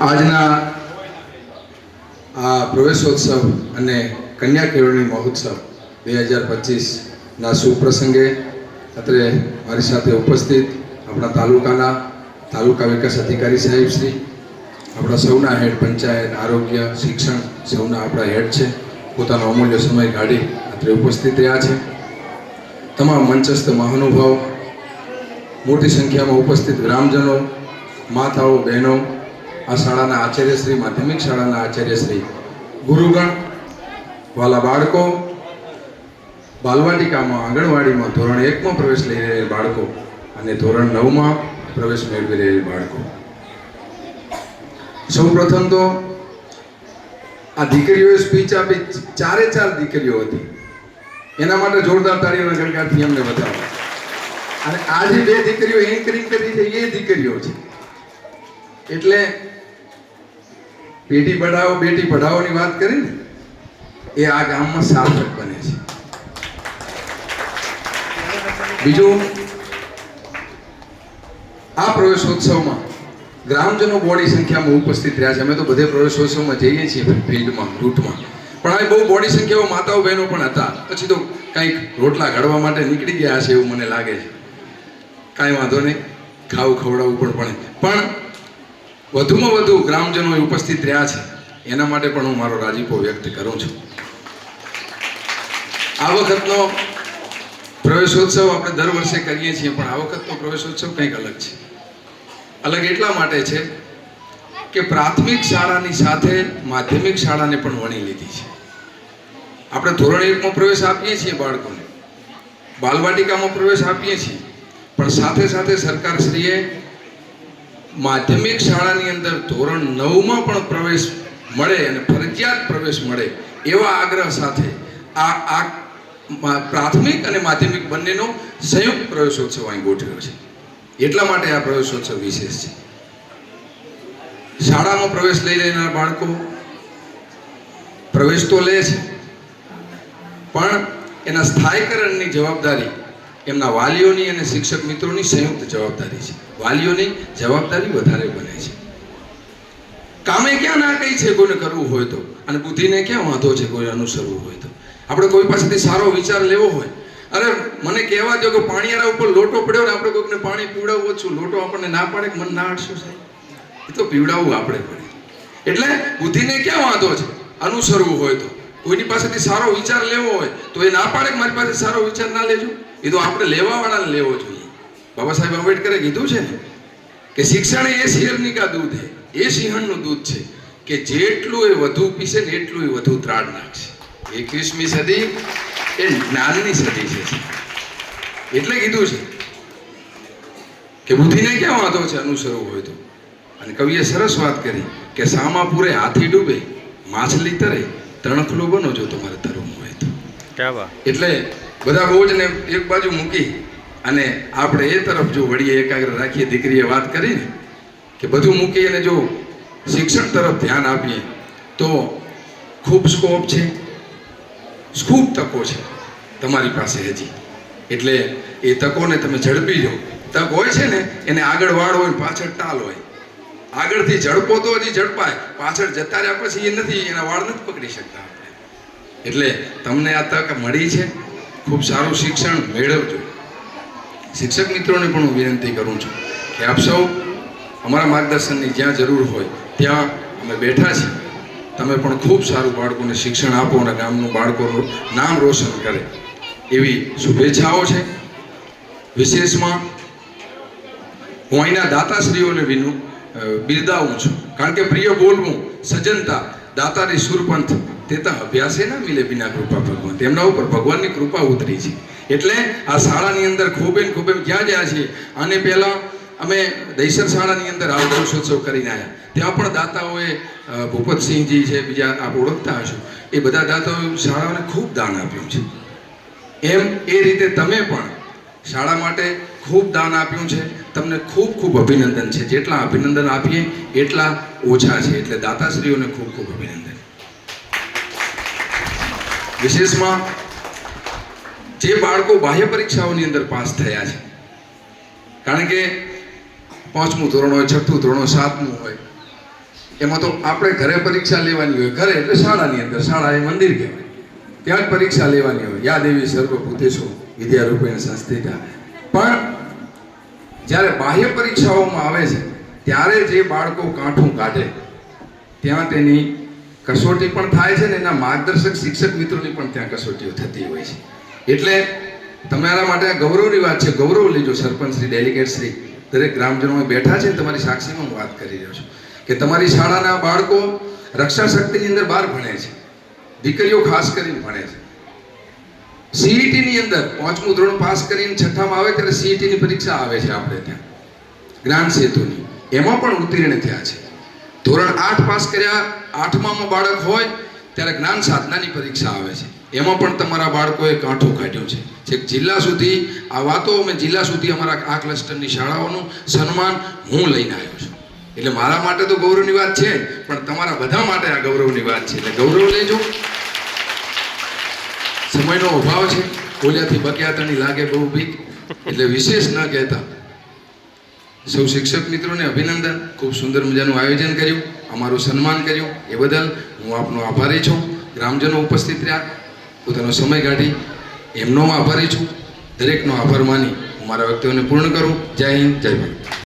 આજના આ પ્રવેશોત્સવ અને કન્યા કેળવણી મહોત્સવ બે હજાર પચીસના સુપ્રસંગે અત્રે મારી સાથે ઉપસ્થિત આપણા તાલુકાના તાલુકા વિકાસ અધિકારી સાહેબ શ્રી, આપણા સૌના હેડ પંચાયત, આરોગ્ય, શિક્ષણ સૌના આપણા હેડ છે. પોતાનો અમૂલ્ય સમય કાઢી અત્રે ઉપસ્થિત રહ્યા છે. તમામ મંચસ્થ મહાનુભાવ, મોટી સંખ્યામાં ઉપસ્થિત ગ્રામજનો માતાઓ, બહેનો, આ શાળાના આચાર્યશ્રી, માધ્યમિક શાળાના આચાર્યશ્રી, ગુરુગણ, વાલા બાળકો, બાલવાટિકામાં આંગણવાડીમાં ધોરણ એકમાં પ્રવેશ લઈ રહેલ બાળકો અને ધોરણ નવમાં પ્રવેશ મેળવી રહેલ બાળકો. સૌ પ્રથમ તો આ દીકરીઓએ સ્પીચ આપી, ચારે ચાર દીકરીઓ હતી. એના માટે જોરદાર તાળીઓના ગણકારથી અમને બતાવો અને આ જે બે દીકરીઓ એન્કરિંગ કરી છે, એ દીકરીઓ છે. એટલે બેટી પઢાવો બેટી પઢાવોની વાત કરી ને, એ આ ગામમાં સાર્થક બને છે. બીજું, આ પ્રવેશોત્સવમાં ગ્રામજનો બોડી સંખ્યામાં ઉપસ્થિત રહ્યા છે. અમે તો બધે પ્રવેશોત્સવમાં જઈએ છીએ ફિલ્ડમાં, રૂટમાં. પણ આ બહુ બોડી સંખ્યામાં માતાઓ, બહેનો પણ હતા. પછી તો કંઈક રોટલા ઘડવા માટે નીકળી ગયા છે એવું મને લાગે છે. કાંઈ વાંધો નહીં. ખાવું ખવડાવવું પણ પણ વધુમાં વધુ ગ્રામજનો ઉપસ્થિત રહ્યા છે. એના માટે પણ હું મારો રાજીપો વ્યક્ત કરું છું. આ વખતનો પ્રવેશોત્સવ આપણે દર વર્ષે કરીએ છીએ, પણ આ વખતનો પ્રવેશોત્સવ કંઈક અલગ છે. અલગ એટલા માટે છે કે પ્રાથમિક શાળાની સાથે માધ્યમિક શાળાને પણ વણી લીધી છે. આપણે ધોરણ એકમાં પ્રવેશ આપીએ છીએ બાળકોને. બાલવાટિકામાં પ્રવેશ આપીએ છીએ. પણ સાથે સાથે સરકારશ્રીએ માધ્યમિક શાળાની અંદર ધોરણ નવમાં પણ પ્રવેશ મળે અને ફરજિયાત પ્રવેશ મળે એવા આગ્રહ સાથે આ આ પ્રાથમિક અને માધ્યમિક બંનેનો સંયુક્ત પ્રવેશોત્સવ અહીં ગોઠવ્યો છે. એટલા માટે આ પ્રવેશોત્સવ વિશેષ છે. શાળામાં પ્રવેશ લઈ રહેનાર બાળકો પ્રવેશ તો લે છે, પણ એના સ્થાયીકરણની જવાબદારી એમના વાલીઓની અને શિક્ષક મિત્રોની સંયુક્ત જવાબદારી છે. વાલીઓની જવાબદારી વધારે બને છે. કામે ક્યાં ના કઈ છે કોઈને કરવું હોય તો? અને બુદ્ધિને ક્યાં વાંધો છે કોઈ અનુસરવું હોય તો? આપણે કોઈ પાસેથી સારો વિચાર લેવો હોય. અરે, મને કહેવા દો કે પાણીયારા ઉપર લોટો પડ્યો ને આપણે કોઈકને પાણી પીવડાવવું છું લોટો આપણને ના પાડે મન ના અડશું સાહેબ? એ તો પીવડાવવું આપણે પડે. એટલે બુદ્ધિને ક્યાં વાંધો છે? અનુસરવું હોય તો. કોઈની પાસેથી સારો વિચાર લેવો હોય તો એ ના પાડે મારી પાસે સારો વિચાર ના લેજો? એ તો આપણે લેવાવાળાને લેવો જોઈએ. બાબા સાહેબ આંબેડકરે કીધું છે ને કે શિક્ષણ એ શેરની કા દૂધ હે? એ સિંહણનું દૂધ છે કે જેટલું એ વધુ પીશે ને એટલું એ વધુ ત્રાડ નાખશે. એકવીસમી સદી એ જ્ઞાનની સદી છે. એટલે કીધું છે કે બુદ્ધિને ક્યાં વાંધો છે? અનુસરવું હોય તો. અને કવિએ સરસ વાત કરી કે સામા પૂરે હાથી ડૂબે માછલી તરે તણખલું બનો જો તમારે તરવું હોય તો. એટલે બધા બોજને એક બાજુ મૂકી અને આપણે એ તરફ જો વળીએ, એકાગ્ર રાખીએ, દીકરીએ વાત કરી ને કે બધું મૂકી અને જો શિક્ષણ તરફ ધ્યાન આપીએ, તો ખૂબ સ્કોપ છે, ખૂબ તકો છે તમારી પાસે હજી. એટલે એ તકોને તમે ઝડપી લો. તક હોય છે ને, એને આગળ વાળ હોય પાછળ ટાલ હોય. આગળથી ઝડપો તો હજી ઝડપાય, પાછળ જતા રહ્યા પછી એ નથી, એના વાળ નથી પકડી શકતા એટલે તમને આ તક મળી છે ખૂબ સારું શિક્ષણ મેળવજો. શિક્ષક મિત્રોને પણ હું વિનંતી કરું છું કે આપ સૌ અમારા માર્ગદર્શનની જ્યાં જરૂર હોય ત્યાં અમે બેઠા છીએ. તમે પણ ખૂબ સારું બાળકોને શિક્ષણ આપો અને ગામનું બાળકોનું નામ રોશન કરે. એવી શુભેચ્છાઓ છે. વિશેષમાં હું અહીંના દાતાશ્રીઓને વિનું બિરદાવું છું. કારણ કે પ્રિય બોલવું સજ્જનતા, દાતાની સુરપંથ તેતા અભ્યાસે ના મિલે બિના કૃપા ભગવાન. તેમના ઉપર ભગવાનની કૃપા ઉતરી છે. એટલે આ શાળાની અંદર ખૂબે ને ખૂબે ક્યાં જ્યાં છીએ અને પહેલાં અમે દૈસર શાળાની અંદર આ ગણેશોત્સવ કરીને આવ્યા ત્યાં પણ દાતાઓએ ભૂપતસિંહજી છે, બીજા આપ ઓળખતા હશો. એ બધા દાતાઓએ શાળાઓને ખૂબ દાન આપ્યું છે. એમ એ રીતે તમે પણ શાળા માટે ખૂબ દાન આપ્યું છે. તમને ખૂબ ખૂબ અભિનંદન છે. જેટલા અભિનંદન આપીએ, એટલા ઓછા છે. એટલે દાતાશ્રીઓને ખૂબ ખૂબ અભિનંદન. વિશેષમાં જે બાળકો બાહ્ય પરીક્ષાઓની અંદર પાસ થયા છે, કારણ કે પાંચમું ધોરણ હોય, છઠ્ઠું ધોરણ હોય, સાતમું હોય, એમાં તો આપણે ઘરે પરીક્ષા લેવાની હોય, ઘરે એટલે શાળાની અંદર, શાળા એ મંદિર કહેવાય. ત્યાં જ પરીક્ષા લેવાની હોય યા દેવી સર્વભૂતેશો વિદ્યારૂપેણ સંસ્થિતા. પણ જ્યારે બાહ્ય પરીક્ષાઓમાં આવે છે, ત્યારે જે બાળકો કાંઠું કાઢે, ત્યાં તેની કસોટી પણ થાય છે ને એના માર્ગદર્શક શિક્ષક મિત્રોની પણ ત્યાં કસોટીઓ થતી હોય છે. એટલે તમારા માટે ગૌરવની વાત છે, ગૌરવ લેજો સરપંચ શ્રી, ડેલિગેટ શ્રી, દરેક ગ્રામજનો બેઠા છે તમારી સાક્ષીમાં હું વાત કરી રહ્યો છું કે તમારી શાળાના બાળકો રક્ષા શક્તિની અંદર બહાર ભણે છે, દીકરીઓ ખાસ કરીને ભણે છે. સીઈટીની અંદર પાંચમું ધોરણ પાસ કરીને છઠ્ઠામાં આવે ત્યારે સીઈટીની પરીક્ષા આવે છે આપણે ત્યાં, જ્ઞાન સેતુની, એમાં પણ ઉત્તીર્ણ થયા છે. ધોરણ આઠ પાસ કર્યા, આઠમામાં બાળક હોય, ત્યારે જ્ઞાન સાધનાની પરીક્ષા આવે છે. એમાં પણ તમારા બાળકોએ કાંઠો કાઢ્યું છે. છેક જિલ્લા સુધી આ વાતો અમે જિલ્લા સુધી અમારા આ ક્લસ્ટરની શાળાઓનું સન્માન હું લઈને આવ્યો છું. એટલે મારા માટે તો ગૌરવની વાત છે, પણ તમારા બધા માટે આ ગૌરવની વાત છે. એટલે ગૌરવ લેજો. સમયનો અભાવ છે. બોલ્યાથી બક્યાતણી લાગે બહુ બીક. એટલે વિશેષ ન કહેતા સૌ શિક્ષક મિત્રોને અભિનંદન. ખૂબ સુંદર મજાનું આયોજન કર્યું. અમારું સન્માન કર્યું. એ બદલ હું આપનો આભારી છું. ગ્રામજનો ઉપસ્થિત રહ્યા. પોતાનો સમય કાઢી. એમનો આભારી છું. દરેકનો આભાર માની. હું મારા વ્યક્તિઓને પૂર્ણ કરું. જય હિન્દ, જય ભારત.